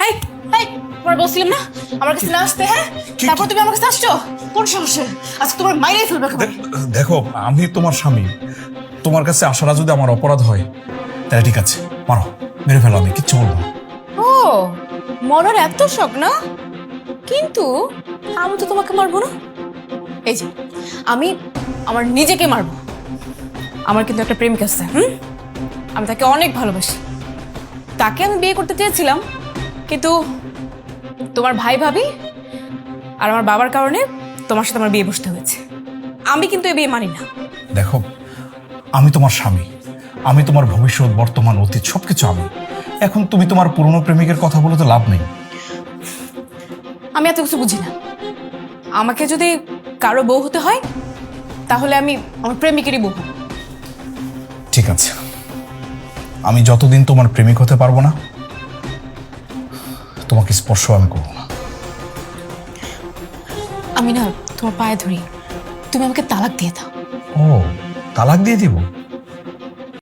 এই এই তোমার বলছিলাম না? আমার কাছে না আসতে হ্যাঁ? তারপর তুমি আমার কাছে আসছো? কোন সমস্যা? আজকে তোমার মাইরেই ফেলবে একেবারে। দেখো আমি তোমার স্বামী। তোমার কাছে আসাটা যদি আমার অপরাধ হয় তাহলে ঠিক আছে মারো মেরে ফেলো আমি কিচ্ছু বলব না। ও মরার এত শখ না? কিন্তু আমি তো তোমাকে মারবো না। এই যে আমি আমার নিজেকে মারবো। আমার কিন্তু একটা প্রেমিক আছে হুম? আমি তাকে অনেক ভালোবাসি। তাকে আমি বিয়ে করতে চেয়েছিলাম কিন্তু তোমার ভাই ভাবি আর আমার বাবার কারণে তোমার সাথে আমার বিয়ে বসতে হয়েছে। আমি কিন্তু এই বিয়ে মানি না। দেখো আমি তোমার স্বামী। আমি তোমার ভবিষ্যৎ বর্তমান অতীত সবকিছু আমি। এখন তুমি তোমার পুরনো প্রেমিকের কথা বলে তো লাভ নেই। আমি এত কিছু বুঝি না। আমাকে যদি কারও বউ হতে হয় তাহলে আমি আমার প্রেমিকেরই বউ। ঠিক আছে। আমি যতদিন তোমার প্রেমিক হতে পারব না তোমাকে স্পর্শ আমি করব না। আমি না তোমার পায়ে ধরি। তুমি আমাকে তালাক দিয়ে দাও। ও তালাক দিয়ে দিব?